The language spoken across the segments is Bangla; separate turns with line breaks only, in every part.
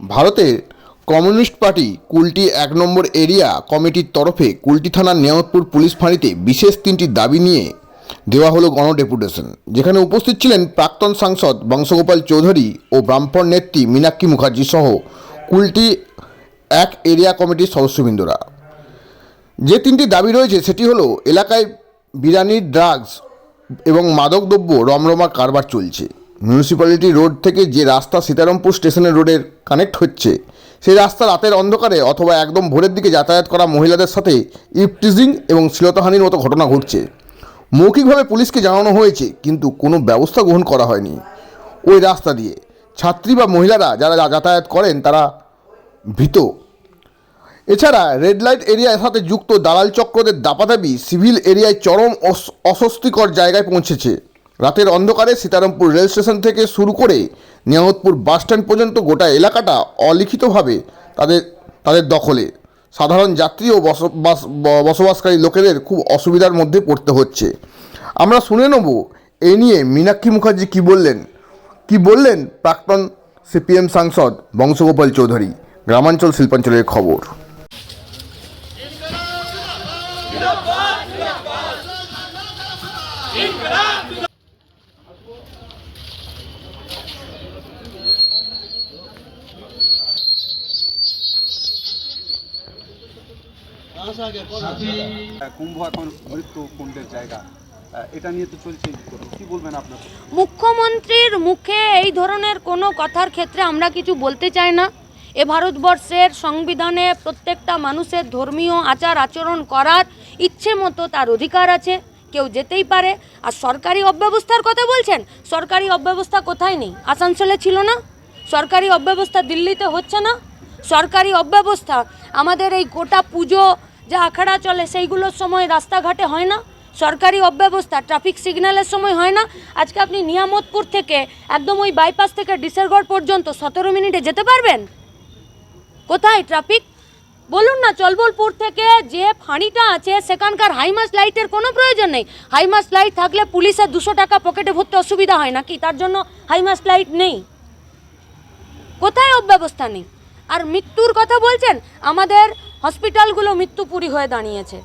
ভারতের কমিউনিস্ট পার্টি কুলটি এক নম্বর এরিয়া কমিটির তরফে কুলটি থানার নিয়ামতপুর পুলিশ ফাঁড়িতে বিশেষ তিনটি দাবি নিয়ে দেওয়া হলো গণডেপুটেশন। যেখানে উপস্থিত ছিলেন প্রাক্তন সাংসদ বংশগোপাল চৌধুরী ও ব্রাহ্মণ নেত্রী মীনাক্ষী মুখার্জি সহ কুলটি এক এরিয়া কমিটির সদস্যবৃন্দরা। যে তিনটি দাবি রয়েছে সেটি হলো এলাকায় বিরিয়ানির ড্রাগস এবং মাদকদ্রব্য রমরমা কারবার চলছে। মিউনিসিপ্যালিটি রোড থেকে যে রাস্তা সীতারামপুর স্টেশনের রোডের কানেক্ট হচ্ছে, সেই রাস্তা রাতের অন্ধকারে অথবা একদম ভোরের দিকে যাতায়াত করা মহিলাদের সাথে ইপটিজিং এবং শ্লীলতাহানির মতো ঘটনা ঘটছে। মৌখিকভাবে পুলিশকে জানানো হয়েছে, কিন্তু কোনো ব্যবস্থা গ্রহণ করা হয়নি। ওই রাস্তা দিয়ে ছাত্রী বা মহিলারা যারা যাতায়াত করেন তারা ভীত। এছাড়া রেড লাইট এরিয়ার সাথে যুক্ত দালাল চক্রদের দাপাদাবি সিভিল এরিয়ায় চরম অস- অস্বস্তিকর জায়গায় পৌঁছেছে। রাতের অন্ধকারে সীতারামপুর রেল স্টেশন থেকে শুরু করে নিয়ামতপুর বাসস্ট্যান্ড পর্যন্ত গোটা এলাকাটা অলিখিতভাবে তাদের তাদের দখলে। সাধারণ যাত্রী ও বস- বাস- ব- বসবাসকারী লোকেদের খুব অসুবিধার মধ্যে পড়তে হচ্ছে। আমরা শুনে নেব এ নিয়ে মীনাক্ষী মুখার্জি কি বললেন কি বললেন প্রাক্তন সিপিএম সাংসদ বংশগোপাল চৌধুরী, গ্রামাঞ্চল শিল্পাঞ্চলের খবর।
কুম্ভ এখন মৃত্যু কুণ্ডের জায়গা। এটা নিয়ে তো চলছে কি বলবেন আপনার?
মুখ্যমন্ত্রীর মুখে এই ধরনের কোনো কথার ক্ষেত্রে আমরা কিছু বলতে চাই না। এ ভারতবর্ষের সংবিধানে প্রত্যেকটা মানুষের ধর্মীয় আচার আচরণ করার ইচ্ছে মতো তার অধিকার আছে। কেউ যেতেই পারে। আর সরকারি অব্যবস্থার কথা বলছেন? সরকারি অব্যবস্থা কোথায় নেই? আসানসোলে ছিল না? সরকারি অব্যবস্থা দিল্লিতে হচ্ছে না? সরকারি অব্যবস্থা আমাদের এই গোটা পুজো যা আখড়া চলে, সেইগুলোর সময় রাস্তাঘাটে হয় না। সরকারি অব্যবস্থা ট্রাফিক সিগন্যালের সময় হয় না। আজকে আপনি নিয়ামতপুর থেকে, একদম ওই বাইপাস থেকে ডিসেরগড় পর্যন্ত সতেরো মিনিটে যেতে পারবেন? কোথায় ট্রাফিক বলুন না, চলবলপুর থেকে যে ফাঁড়িটা আছে, সেখানকার হাইমাস লাইটের কোনো প্রয়োজন নেই। হাইমাস লাইট থাকলে পুলিশের দুশো টাকা পকেটে ভরতে অসুবিধা হয় নাকি? তার জন্য হাইমাস লাইট নেই। কোথায় অব্যবস্থা নেই? আর মৃত্যুর কথা বলছেন? আমাদের হসপিটালগুলো মৃত্যুপুরী হয়ে দাঁড়িয়েছে।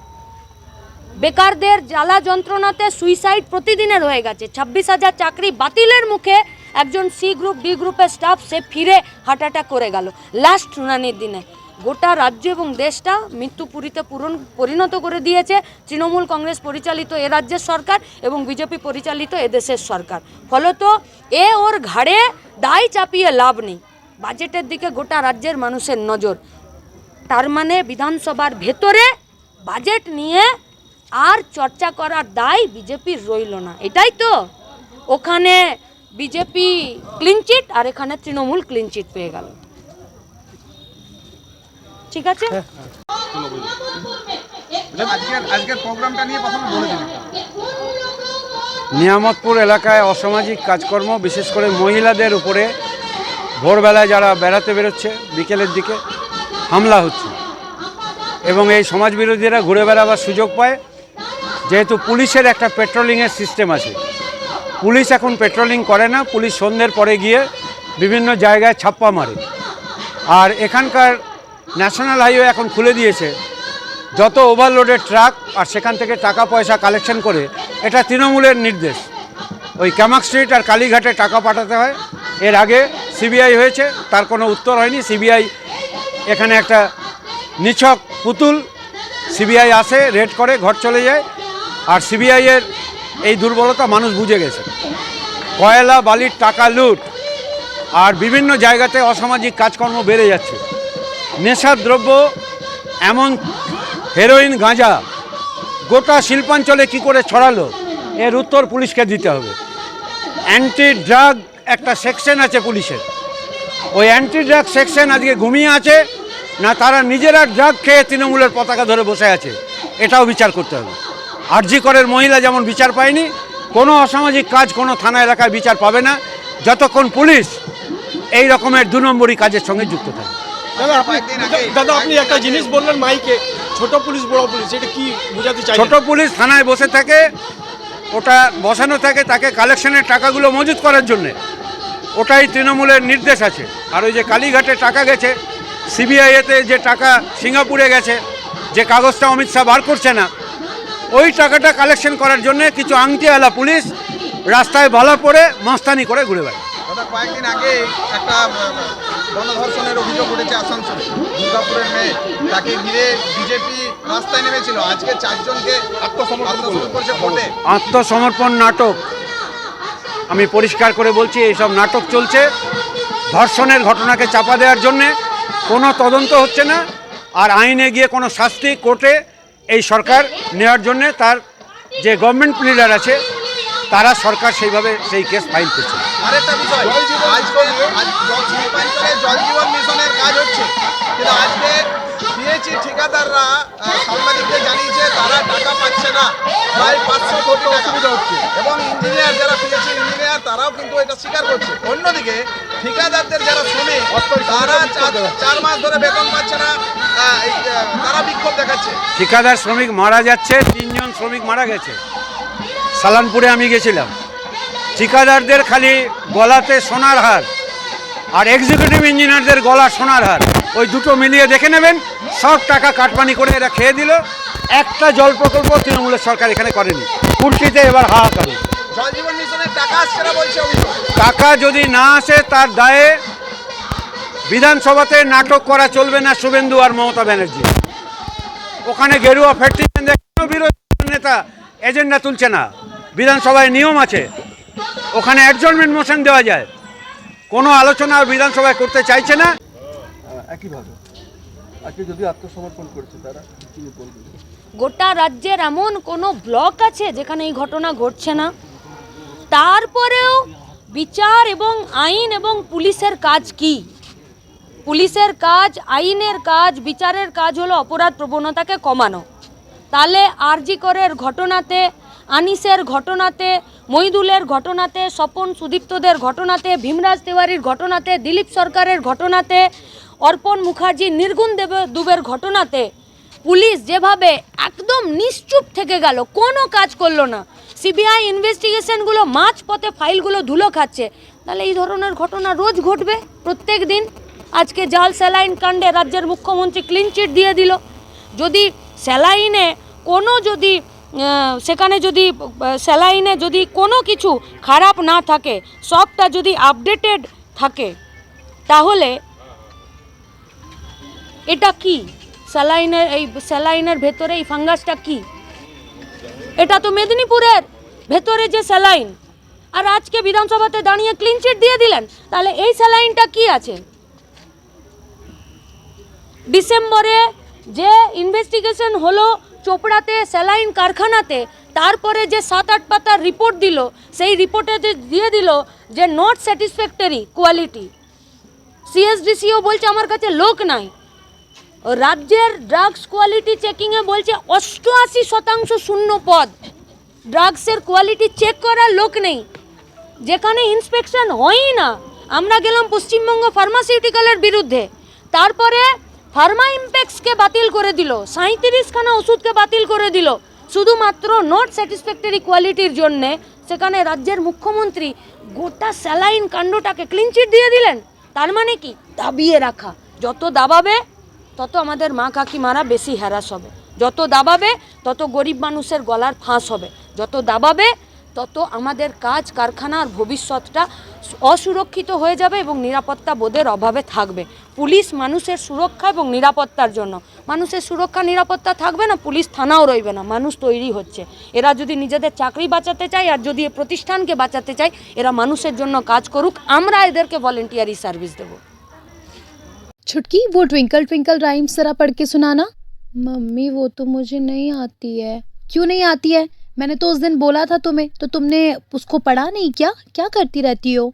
বেকারদের জ্বালা যন্ত্রণাতে সুইসাইড প্রতিদিনের হয়ে গেছে। ছাব্বিশ হাজার চাকরি বাতিলের মুখে একজন সি গ্রুপ ডি গ্রুপের স্টাফ সে ফিরে হার্ট অ্যাটাক করে গেল। লাস্ট শুনানির দিনে গোটা রাজ্য এবং দেশটা মৃত্যুপুরীতে পূরণ পরিণত করে দিয়েছে। তৃণমূল কংগ্রেস পরিচালিত এ রাজ্যের সরকার এবং বিজেপি পরিচালিত এদেশের সরকার। ফলত এ ওর ঘাড়ে দায় চাপিয়ে লাভ নেই। বাজেটের দিকে গোটা রাজ্যের মানুষের নজর। তার মানে বিধানসভার ভেতরে বাজেট নিয়ে আর চর্চা করার দায় বিজেপির রইল না। এটাই তো। ওখানে বিজেপি ক্লিনচিট আর এখানে তৃণমূল ক্লিনচিট পেয়ে গেল। ঠিক আছে?
আজকের আজকের প্রোগ্রামটা নিয়ে প্রথমে বলে দিন
নিয়ামতপুর এলাকায় অসামাজিক কাজকর্ম বিশেষ করে মহিলাদের উপরে ভোরবেলায় যারা বেড়াতে বেরোচ্ছে বিকেলের দিকে হামলা হচ্ছে। এবং এই সমাজবিরোধীরা ঘুরে বেড়াবার সুযোগ পায়। যেহেতু পুলিশের একটা পেট্রোলিংয়ের সিস্টেম আছে। পুলিশ এখন পেট্রোলিং করে না, পুলিশ সন্ধ্যের পরে গিয়ে বিভিন্ন জায়গায় ছাপ্পা মারে। আর এখানকার ন্যাশনাল হাইওয়ে এখন খুলে দিয়েছে। যত ওভারলোডের ট্রাক আর সেখান থেকে টাকা পয়সা কালেকশন করে, এটা তৃণমূলের নির্দেশ। ওই ক্যামাক স্ট্রিট আর কালীঘাটে টাকা পাঠাতে হয়। এর আগে সিবিআই হয়েছে, তার কোনো উত্তর হয়নি। সিবিআই এখানে একটা নিছক পুতুল সিবিআই আসে রেড করে, ঘর চলে যায়। আর সিবিআইয়ের এই দুর্বলতা মানুষ বুঝে গেছে। কয়লা, বালির টাকা লুট আর বিভিন্ন জায়গাতে অসামাজিক কাজকর্ম বেড়ে যাচ্ছে। নেশার দ্রব্য এমন হেরোইন গাঁজা, গোটা শিল্পাঞ্চলে কি করে ছড়ালো? এর উত্তর পুলিশকে দিতে হবে। অ্যান্টি ড্রাগ একটা সেকশন আছে পুলিশের। ওই অ্যান্টি ড্রাগ সেকশন আজকে ঘুমিয়ে আছে। না তারা নিজেরা ড্রাগ খেয়ে তৃণমূলের পতাকা ধরে বসে আছে। এটাও বিচার করতে হবে। আরজি করের মহিলা যেমন বিচার পায়নি কোনো অসামাজিক কাজ কোনো থানা এলাকায় বিচার পাবে না। যতক্ষণ পুলিশ এই রকমের দু নম্বরই কাজের সঙ্গে যুক্ত থাকে।
দাদা আপনি দাদা আপনি একটা জিনিস বললেন মাইকে ছোট পুলিশ বড় পুলিশ এটা কি বোঝাতে চাই
ছোট পুলিশ থানায় বসে থাকে ওটা বসানো থাকে তাকে কালেকশনের টাকাগুলো মজুত করার জন্যে। ওটাই তৃণমূলের নির্দেশ আছে। আর ওই যে কালীঘাটে টাকা গেছে সিবিআইতে যে টাকা সিঙ্গাপুরে গেছে যে কাগজটা অমিত শাহ বার করছে না ওই টাকাটা কালেকশন করার জন্য কিছু আংটিওয়ালা পুলিশ রাস্তায় ভালো পড়ে মাস্তানি করে ঘুরে বেড়ায়।
কয়েকদিন আগে একটা গণধর্ষণের অভিযোগ উঠেছে আসানসোলে। দুর্গাপুরের মেয়ে তাকে ঘিরে বিজেপি রাস্তায় নেমেছিল। আজকে চারজনকে আত্মসমর্পণ করেছে কোর্টে।
আত্মসমর্পণ নাটক। আমি পরিষ্কার করে বলছি এইসব নাটক চলছে। ধর্ষণের ঘটনাকে চাপা দেওয়ার জন্যে কোনো তদন্ত হচ্ছে না আর আইনে গিয়ে কোনো শাস্তি কোর্টে এই সরকার নেওয়ার জন্যে তার যে গভর্নমেন্ট লিডার আছে তারা সরকার সেইভাবে সেই কেস ফাইল করছে।
আরেকটা বিষয় আজকে জল জীবন মিশনের কাজ হচ্ছে। কিন্তু আজকে পিএইচি ঠিকাদাররা সাংবাদিকদের জানিয়েছে তারা টাকা পাচ্ছে না। প্রায় পাঁচশো কোটি টাকা। হচ্ছে। এবং ইঞ্জিনিয়ার যারা পিএইচি ইঞ্জিনিয়ার তারাও কিন্তু এটা স্বীকার করছে। অন্যদিকে ঠিকাদারদের যারা শ্রমিক তারা চার- মাস ধরে বেতন পাচ্ছে না তারা বিক্ষোভ দেখাচ্ছে।
ঠিকাদার শ্রমিক মারা যাচ্ছে তিনজন শ্রমিক মারা গেছে। সালানপুরে আমি গেছিলাম। ঠিকাদারদের খালি গলাতে সোনার হার আর এক্সিকিউটিভ ইঞ্জিনিয়ারদের গলা সোনার হার। ওই দুটো মিলিয়ে দেখে নেবেন সব টাকা কাটপানি করে এরা খেয়ে দিল। একটা জল প্রকল্প তৃণমূলের সরকার এখানে করেনি। কুর্তিতে এবার হাহাকার
টাকা
যদি না আসে তার দায়ে বিধানসভাতে নাটক করা চলবে না শুভেন্দু আর মমতা ব্যানার্জি। ওখানে গেরুয়া কোনো বিরোধী নেতা এজেন্ডা তুলছে না। বিধানসভায় নিয়ম আছে। ওখানে অ্যাডজর্নমেন্ট মোশন দেওয়া যায়। কোনো আলোচনা আর বিধানসভায় করতে চাইছে না।
একইভাবে আজকে যদি আত্মসমর্পণ করেছে তারা
গোটা রাজ্যের এমন কোনো ব্লক আছে যেখানে এই ঘটনা ঘটছে না? তারপরেও বিচার এবং আইন এবং পুলিশের কাজ কি? পুলিশের কাজ, আইনের কাজ, বিচারের কাজ হলো অপরাধ প্রবণতাকে কমানো। তাহলে আরজি করের ঘটনাতে, আনিসের ঘটনাতে, মইদুলের ঘটনাতে, স্বপন সুদীপ্তদের ঘটনাতে, ভীমরাজ তেওয়ারির ঘটনাতে, দিলীপ সরকারের ঘটনাতে, অর্পণ মুখার্জি, নির্গুণ দেব দুবের ঘটনাতে পুলিশ যেভাবে একদম নিশ্চুপ থেকে গেল, কোনো কাজ করল না। সিবিআই ইনভেস্টিগেশনগুলো মাঝ পথে ফাইলগুলো ধুলো খাচ্ছে। তাহলে এই ধরনের ঘটনা রোজ ঘটবে প্রত্যেক দিন। আজকে জাল স্যালাইন কাণ্ডে রাজ্যের মুখ্যমন্ত্রী ক্লিন চিট দিয়ে দিল। যদি স্যালাইনে কোনো যদি সেখানে যদি স্যালাইনে যদি কোনো কিছু খারাপ না থাকে, সবটা যদি আপডেটেড থাকে, তাহলে এটা কি? স্যালাইনের এই, স্যালাইনের ভেতরে এই ফাঙ্গাসটা কি? এটা তো মেদিনীপুরের। ভেতরে যে স্যালাইন। আর আজকে বিধানসভাতে দাঁড়িয়ে ক্লিন চিট দিয়ে দিলেন, তাহলে এই স্যালাইনটা কি আছে? ডিসেম্বরে যে ইনভেস্টিগেশন হলো চোপড়াতে, স্যালাইন কারখানাতে, তারপরে যে সাত আট পাতার রিপোর্ট দিল, সেই রিপোর্টে যে দিয়ে দিল যে নট স্যাটিসফ্যাক্টরি কোয়ালিটি সিএসডিসিও বলছে আমার কাছে লোক নাই। রাজ্যের ড্রাগস কোয়ালিটি চেকিংয়ে বলছে অষ্টআশি শতাংশ শূন্য পদ। ড্রাগসের কোয়ালিটি চেক করার লোক নেই। যেখানে ইন্সপেকশন হয়ই না। আমরা গেলাম পশ্চিমবঙ্গ ফার্মাসিউটিক্যালের বিরুদ্ধে। তারপরে ফার্মা ইম্প্যাক্সকে বাতিল করে দিল। সাঁত্রিশখানা ওষুধকে বাতিল করে দিল। শুধুমাত্র নট স্যাটিসফ্যাক্টরি কোয়ালিটির জন্যে সেখানে রাজ্যের মুখ্যমন্ত্রী গোটা স্যালাইন কাণ্ডটাকে ক্লিনচিট দিয়ে দিলেন। তার মানে কি? দাবিয়ে রাখা। যত দাবাবে, তত আমাদের মা কাকিমারা বেশি হ্যারাস হবে। যত দাবাবে, তত গরিব মানুষের গলার ফাঁস হবে। যত দাবাবে তত আমাদের কাজ কারখানার ভবিষ্যৎটা অসুরক্ষিত হয়ে যাবে এবং নিরাপত্তা বোধের অভাবে থাকবে পুলিশ মানুষের সুরক্ষা এবং নিরাপত্তার জন্য মানুষের সুরক্ষা নিরাপত্তা থাকবে না পুলিশ থানাও রইবে না মানুষ তৈরি হচ্ছে এরা যদি নিজেদের চাকরি বাঁচাতে চায় আর যদি এ প্রতিষ্ঠানকে বাঁচাতে চায় এরা মানুষের জন্য কাজ করুক আমরা এদেরকে ভলেন্টিয়ারি সার্ভিস দেবো
छुटकी वो ट्विंकल ट्विंकल राइम्स जरा पढ़ के सुनाना मम्मी वो तो मुझे नहीं आती है क्यों नहीं आती है मैंने तो उस दिन बोला था तुम्हें तो तुमने उसको पढ़ा नहीं क्या? क्या करती रहती हो?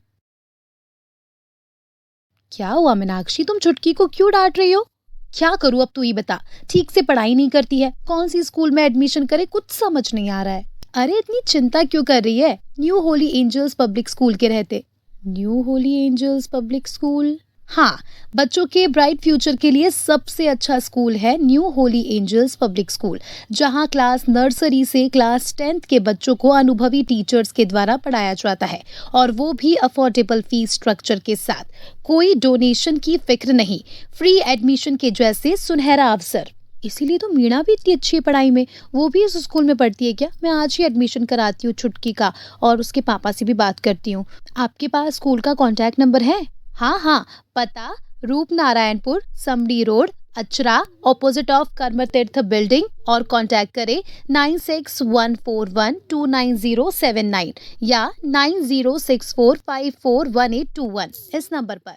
क्या हुआ मीनाक्षी, तुम छुटकी को क्यों डांट रही हो? क्या करूँ अब तू ही बता। ठीक से पढ़ाई नहीं करती है, कौन सी स्कूल में एडमिशन करे कुछ समझ नहीं आ रहा है। अरे इतनी चिंता क्यों कर रही है? New holy angels public school के रहते। New holy angels public school हाँ बच्चों के ब्राइट फ्यूचर के लिए सबसे अच्छा स्कूल है new holy angels public school, जहाँ क्लास नर्सरी से क्लास टेंथ के बच्चों को अनुभवी टीचर्स के द्वारा पढ़ाया जाता है और वो भी अफोर्डेबल फ़ीस स्ट्रक्चर के साथ। कोई डोनेशन की फ़िक्र नहीं फ्री एडमिशन के जैसे सुनहरा अवसर। इसीलिए तो मीणा भी इतनी अच्छी है पढ़ाई में। वो भी इस स्कूल में पढ़ती है क्या? मैं आज ही एडमिशन कराती हूँ छुटकी का और उसके पापा से भी बात करती हूँ। आपके पास स्कूल का कॉन्टैक्ट नंबर है? हाँ हाँ पता रूप Narayanpur Samdi road, Achra opposite of Karm Tirth building और कांटेक्ट करें nine six one four one two nine zero seven nine या nine zero six four five four one eight two one इस नंबर पर।